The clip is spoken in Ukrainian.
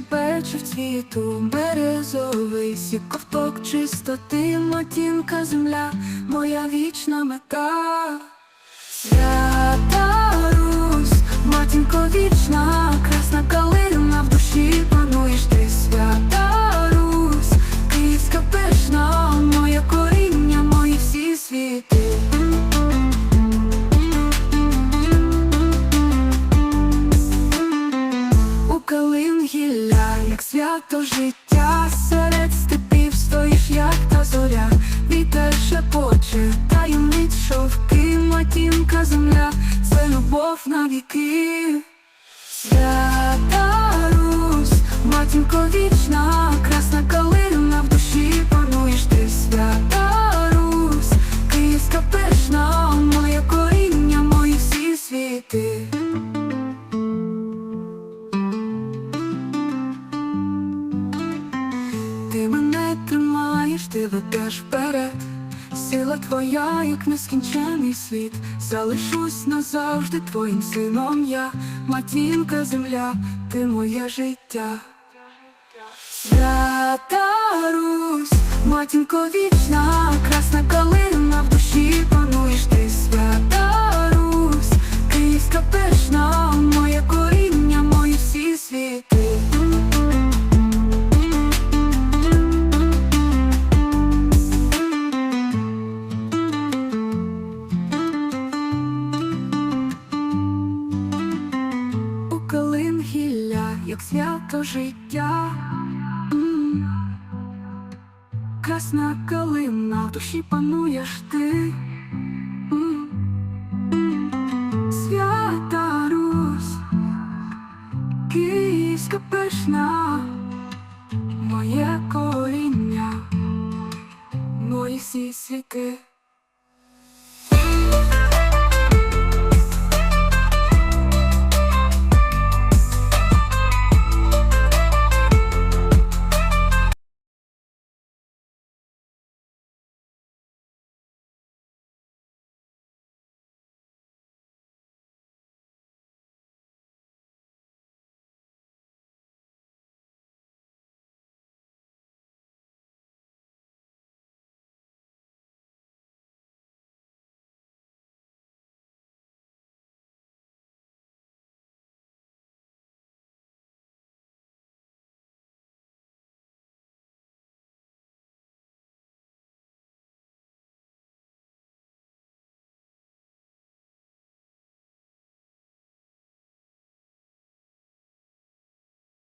плечі в цвіту, березовий сік, ковток чистоти, матінка земля, моя вічна мета. Свята Русь, матінко вічна, красна калина в душі пануєш свято життя, серед степів стоїш, як та зоря, вітер шепоче, таємниць шовки, матінка земля, це любов на віки. Свята Русь, матінко вічна, Ти мене тримаєш, ти ведеш вперед. Сила твоя, як нескінчений світ, залишусь назавжди твоїм сином я, матінка земля, ти моє життя. Свята Русь, матінко вічна, красна калина в душі пануєш як свято життя. Красна калина, в душі пануєш ти. Свята Русь, київська пишна, моє коріння, мої всі світи.